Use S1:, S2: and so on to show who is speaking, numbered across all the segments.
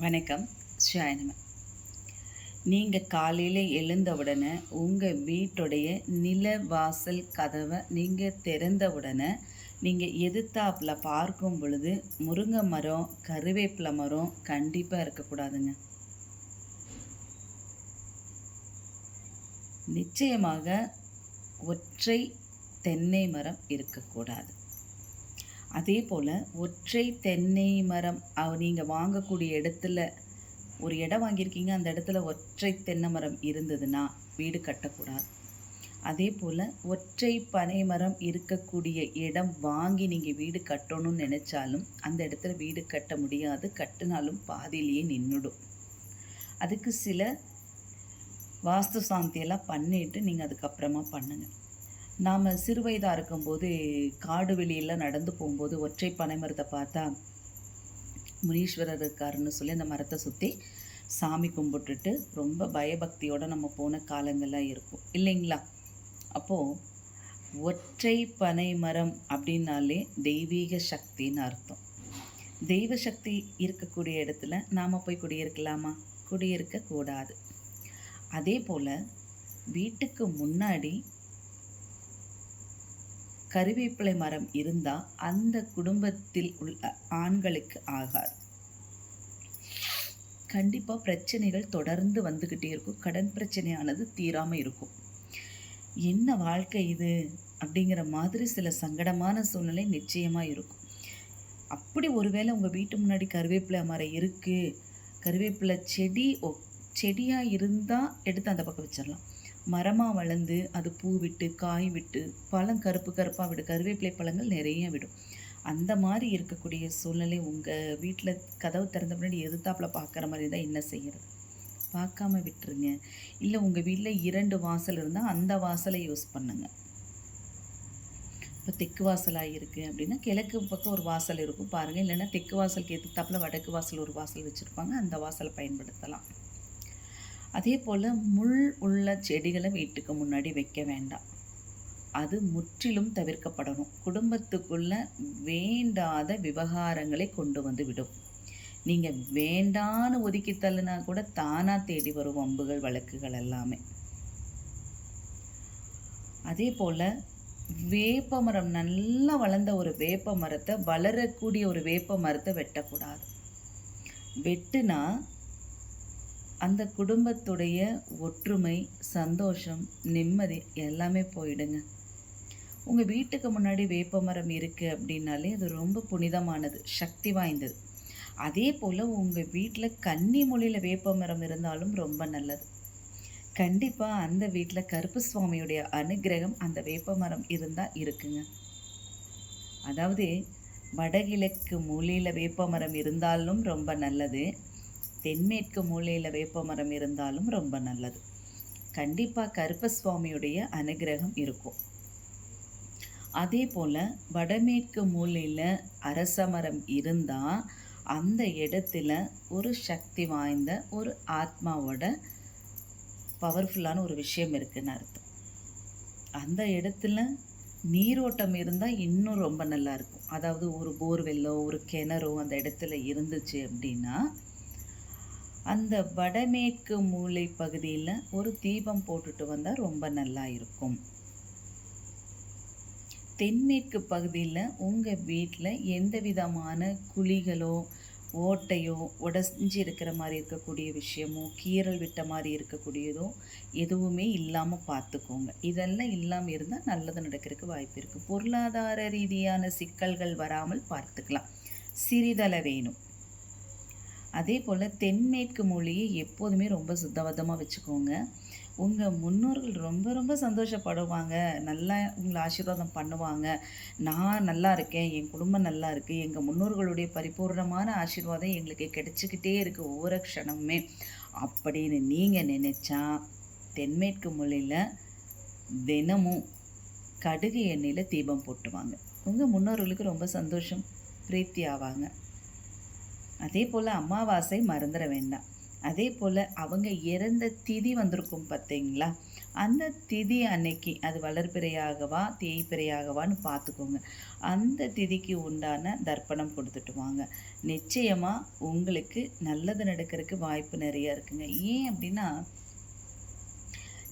S1: வணக்கம். ஷாயனம நீங்கள் காலையில் எழுந்தவுடனே உங்கள் வீட்டுடைய நில வாசல் கதவை நீங்கள் திறந்தவுடனே நீங்கள் எதிர்த்தாப்பில் பார்க்கும் பொழுது முருங்கை மரம் கருவேப்பிலை மரம் கண்டிப்பாக இருக்கக்கூடாதுங்க நிச்சயமாக ஒற்றை தென்னை மரம் இருக்கக்கூடாது அதே போல் ஒற்றை தென்னை மரம் நீங்கள் வாங்கக்கூடிய இடத்துல ஒரு இடம் வாங்கியிருக்கீங்க அந்த இடத்துல ஒற்றை தென்னை மரம் இருந்ததுன்னா வீடு கட்டக்கூடாது. அதே போல் ஒற்றை பனை மரம் இருக்கக்கூடிய இடம் வாங்கி நீங்கள் வீடு கட்டணும்னு நினச்சாலும் அந்த இடத்துல வீடு கட்ட முடியாது கட்டினாலும் பாதியிலேயே நின்றுடும் அதுக்கு சில வாஸ்து சாந்தியெல்லாம் பண்ணிவிட்டு நீங்கள் அதுக்கப்புறமா பண்ணுங்கள் நாம் சிறுவயதாக இருக்கும்போது காடு வெளியெல்லாம் நடந்து போகும்போது ஒற்றை பனை மரத்தை பார்த்தா முனீஸ்வரர் இருக்காருன்னு சொல்லி அந்த மரத்தை சுற்றி சாமி கும்பிட்டுட்டு ரொம்ப பயபக்தியோடு நம்ம போன காலங்கள்லாம் இருக்கும். இல்லைங்களா? அப்போது ஒற்றை பனை மரம் அப்படின்னாலே தெய்வீக சக்தின்னு அர்த்தம். தெய்வ சக்தி இருக்கக்கூடிய இடத்துல நாம் போய் குடியிருக்கலாமா? குடியிருக்கக்கூடாது அதே போல் வீட்டுக்கு முன்னாடி கருவேப்பிலை மரம் இருந்தால் அந்த குடும்பத்தில் உள்ள ஆண்களுக்கு ஆகாது. கண்டிப்பாக பிரச்சனைகள் தொடர்ந்து வந்துக்கிட்டே இருக்கும். கடன் பிரச்சனையானது தீராமல் இருக்கும். என்ன வாழ்க்கை இது? அப்படிங்கிற மாதிரி சில சங்கடமான சூழ்நிலை நிச்சயமாக இருக்கும். அப்படி ஒருவேளை உங்கள் வீட்டு முன்னாடி கருவேப்பிலை மரம் இருக்குது கருவேப்பிலை செடி செடியாக இருந்தால் எடுத்து அந்த பக்கம் வச்சிடலாம். மரமாக வளர்ந்து அது பூ விட்டு காய் விட்டு பழம் கருப்பு கருப்பாக விடும். கருவேப்பிலை பழங்கள் நிறைய விடும். அந்த மாதிரி இருக்கக்கூடிய சூழ்நிலை உங்கள் வீட்டில் கதவு திறந்த முன்னாடி எதிர்த்தாப்பில் பார்க்குற மாதிரி தான் என்ன செய்கிறது பார்க்காம விட்டுருங்க. இல்லை உங்கள் வீட்டில் இரண்டு வாசல் இருந்தால் அந்த வாசலை யூஸ் பண்ணுங்கள் இப்போ தெற்கு வாசலாக இருக்குது அப்படின்னா கிழக்கு பக்கம் ஒரு வாசல் இருக்கும் பாருங்கள் இல்லைன்னா தெற்கு வாசலுக்கு எதிர்த்தாப்பில் வடக்கு வாசல் ஒரு வாசல் வச்சுருப்பாங்க. அந்த வாசலை பயன்படுத்தலாம். அதே போல் முள் உள்ள செடிகளை வீட்டுக்கு முன்னாடி வைக்க வேண்டாம். அது முற்றிலும் தவிர்க்கப்படணும். குடும்பத்துக்குள்ள வேண்டாத விவகாரங்களை கொண்டு வந்து விடும். நீங்கள் வேண்டான்னு ஒதுக்கி தள்ளுனா கூட தானாக தேடி வரும் வம்புகள் வழக்குகள் எல்லாமே. அதே போல் வேப்ப மரம் நல்லா வளர்ந்த ஒரு வேப்ப மரத்தை வளரக்கூடிய ஒரு வேப்ப மரத்தை வெட்டக்கூடாது. வெட்டுனா அந்த குடும்பத்துடைய ஒற்றுமை சந்தோஷம் நிம்மதி எல்லாமே போயிடுங்க. உங்கள் வீட்டுக்கு முன்னாடி வேப்ப மரம் இருக்குது அப்படின்னாலே அது ரொம்ப புனிதமானது சக்தி வாய்ந்தது. அதே போல் உங்கள் வீட்டில் கன்னி மொழியில் வேப்ப மரம் இருந்தாலும் ரொம்ப நல்லது. கண்டிப்பாக அந்த வீட்டில் கருப்பு சுவாமியுடைய அனுகிரகம் அந்த வேப்ப மரம் இருந்தால் இருக்குங்க. அதாவது வடகிழக்கு மூலையில் வேப்ப மரம் இருந்தாலும் ரொம்ப நல்லது. தென்மேற்கு மூலையில் வேப்ப மரம் இருந்தாலும் ரொம்ப நல்லது. கண்டிப்பாக கருப்பசுவாமியுடைய அனுகிரகம் இருக்கும். அதே போல் வடமேற்கு மூலையில் அரச மரம் இருந்தால் அந்த இடத்துல ஒரு சக்தி வாய்ந்த ஒரு ஆத்மாவோட பவர்ஃபுல்லான ஒரு விஷயம் இருக்குதுன்னு அர்த்தம். அந்த இடத்துல நீரோட்டம் இருந்தால் இன்னும் ரொம்ப நல்லா இருக்கும். அதாவது ஒரு போர்வெல்லோ ஒரு கிணறோ அந்த இடத்துல இருந்துச்சு அப்படின்னா அந்த வடமேற்கு மூலை பகுதியில் ஒரு தீபம் போட்டுட்டு வந்தால் ரொம்ப நல்லா இருக்கும். தென்மேற்கு பகுதியில் உங்கள் வீட்டில் எந்த விதமான குழிகளோ ஓட்டையோ உடஞ்சி இருக்கிற மாதிரி இருக்கக்கூடிய விஷயமோ கீரல் விட்ட மாதிரி இருக்கக்கூடியதோ எதுவுமே இல்லாமல் பார்த்துக்கோங்க இதெல்லாம் இல்லாமல் இருந்தால் நல்லது நடக்கிறதுக்கு வாய்ப்பு இருக்குது பொருளாதார ரீதியான சிக்கல்கள் வராமல் பார்த்துக்கலாம். சிறிதள வேணும். அதே போல் தென்மேற்கு மொழியை எப்போதுமே ரொம்ப சுத்தபத்தமாக வச்சுக்கோங்க. உங்கள் முன்னோர்கள் ரொம்ப ரொம்ப சந்தோஷப்படுவாங்க. நல்லா உங்களை ஆசீர்வாதம் பண்ணுவாங்க. நான் நல்லா இருக்கேன் என் குடும்பம் நல்லா இருக்குது எங்கள் முன்னோர்களுடைய பரிபூர்ணமான ஆசீர்வாதம் எங்களுக்கு கிடைச்சிக்கிட்டே இருக்குது ஒவ்வொரு க்ஷணமுமே. அப்படின்னு நீங்கள் நினச்சா தென்மேற்கு மொழியில் தினமும் கடுகு எண்ணெயில் தீபம் போட்டுவாங்க. உங்கள் முன்னோர்களுக்கு ரொம்ப சந்தோஷம் பிரீத்தி ஆவாங்க. அதே போல் அமாவாசை மறந்துட வேண்டாம். அதே போல் அவங்க இறந்த திதி வந்திருக்கும் பார்த்தீங்களா? அந்த திதி அன்னைக்கு அது வளர்பிறையாகவா தேய்பிறையாகவான்னு பார்த்துக்கோங்க. அந்த திதிக்கு உண்டான தர்ப்பணம் கொடுத்துட்டு வாங்க. நிச்சயமாக உங்களுக்கு நல்லது நடக்கிறதுக்கு வாய்ப்பு நிறைய இருக்குங்க. ஏன் அப்படின்னா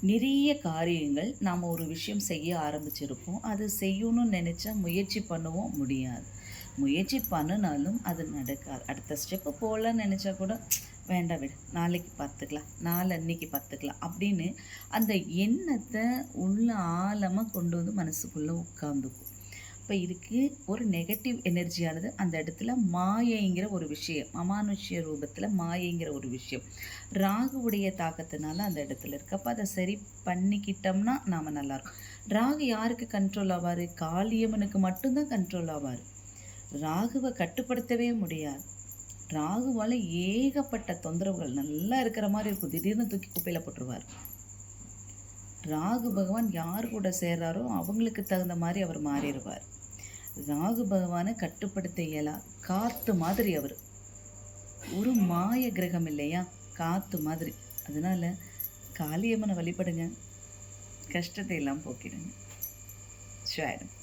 S1: நிறைய காரியங்கள் நாம் ஒரு விஷயம் செய்ய ஆரம்பிச்சிருப்போம். அது செய்யணும்னு நினச்சா முயற்சி பண்ணவும் முடியாது. முயற்சி பண்ணினாலும் அது நடக்காது. அடுத்த ஸ்டெப்பு போகலான்னு நினச்சா கூட வேண்டாம் விட நாளைக்கு பார்த்துக்கலாம் நாளன்னைக்கு பார்த்துக்கலாம் அப்படின்னு அந்த எண்ணத்தை உள்ள ஆழமாக கொண்டு வந்து மனசுக்குள்ளே உட்காந்துக்கும் இப்போ இதுக்கு ஒரு நெகட்டிவ் எனர்ஜியானது அந்த இடத்துல மாயைங்கிற ஒரு விஷயம் அமானுஷ்ய ரூபத்தில் மாயைங்கிற ஒரு விஷயம். ராகுவுடைய தாக்கத்தினால அந்த இடத்துல இருக்கு. அப்போ அதை சரி பண்ணிக்கிட்டோம்னா நாம் நல்லாயிருக்கும் ராகு யாருக்கு கண்ட்ரோல் ஆவார்? காளியம்மனுக்கு மட்டும்தான் கண்ட்ரோல் ஆவார். ராகுவை கட்டுப்படுத்தவே முடியாது. ராகுவால் ஏகப்பட்ட தொந்தரவுகள் நல்லா இருக்கிற மாதிரி இருக்கும். திடீர்னு தூக்கி குப்பையில் போட்டுருவார். ராகு பகவான் யார் கூட சேர்றாரோ அவங்களுக்கு தகுந்த மாதிரி அவர் மாறிடுவார். ராகு பகவானை கட்டுப்படுத்த இயலா. காற்று மாதிரி அவர். ஒரு மாய கிரகம் இல்லையா? காற்று மாதிரி. அதனால் காளியம்மனை வழிபடுங்க. கஷ்டத்தை எல்லாம் போக்கிடுங்க. ஷுவரம்